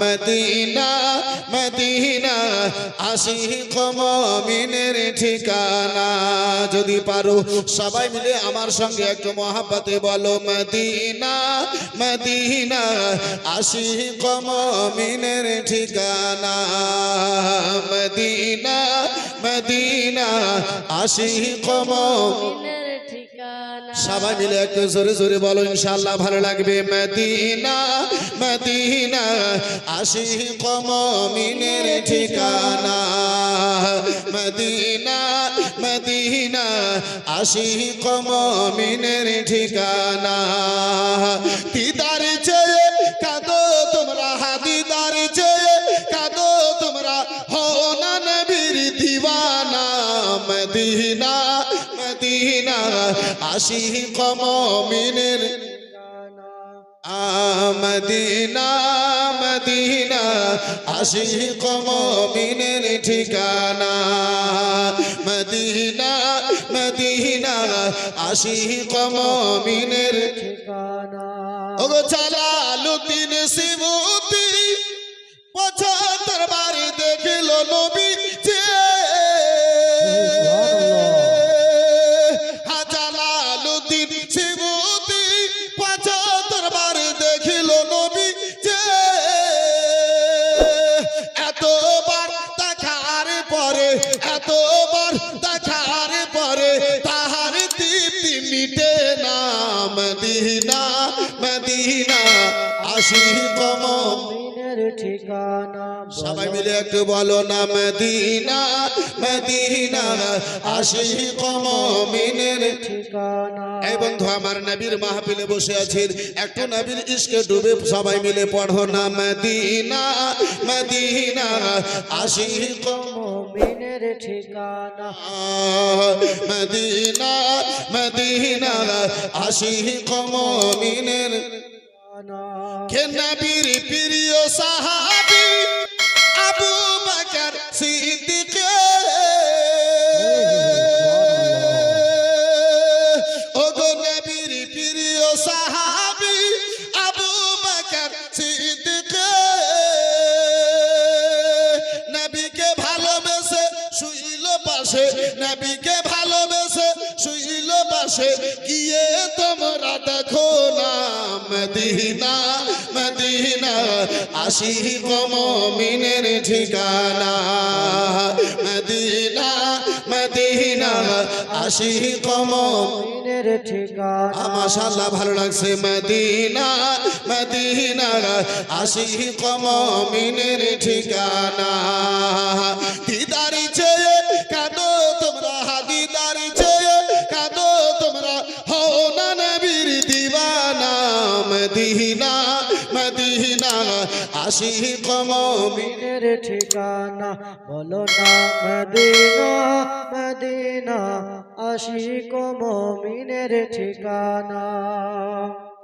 Medina Medina Ashiq মমিনের ঠিকানা যদি পারো, সবাই মিলে আমার সঙ্গে একটু মহাব্বতে বলো, মদিনা মদিনা, আশিক মমিনের ঠিকানা। মদিনা মদিনা, আশিক মমিনের সবাই মিলে একটু জোরে জোরে বলো ইনশাল্লাহ ভালো লাগবে। মদিনা মদিনা, আশিক মমিনের ঠিকানা। মদিনা মদিনা, আশিক মমিনের ঠিকানা। দিদার চেয়ে কাদো তোমরা, দিদার চেয়ে কাদো তোমরা হো না নবীর মদিনা মদিনা আশিক মমিনের মদিনা মদিনা আশিক মমিনের ঠিকানা। মদিনা মদিনা ঠিকানা। দেখিল নবী এতবার দেখার পরে এতবার দেখার পরে তাহার তৃপ্তি মিটে না। মদিনা মদিনা আশি কম মিনের ঠিকানা সবাই মিলে একটু বলো না মদিনা মদিনা আশি কম মিনের ঠিকানা। এই বন্ধু আমার নবীর মাহফিলে বসে আছেন একটু নবীর ইশকে ডুবে সবাই মিলে পড়ো না মদিনা মদিনা আশি কম মিনের ঠিকানা। মদিনা মদিনা আশি কমিনের ঠিকানা কে নবীর প্রিয় সাহাবি? আবু বকর সিদ্দিক। ও গো নবীর প্রিয় সাহাবি, আবু বকর সিদ্দিক। নবীকে ভালোবেসে শুইল পাশে, নবীকে ভালোবেসে শুইল পাশে, গিয়ে তোমরা দেখো মদিনা মদিনা আশি কমিনের ঠিকানা। মদিনা মদিনা আশি কম মিনের ঠিকানা। মাশাল্লাহ ভালো লাগছে। মদিনা মদিনা আশি কমিনের ঠিকানা। দিদারি চেয়ে মদিনা। আশি মমিনের মিনের ঠিকানা বলো না মদিনা মদিনা। আশিক মিনের ঠিকানা।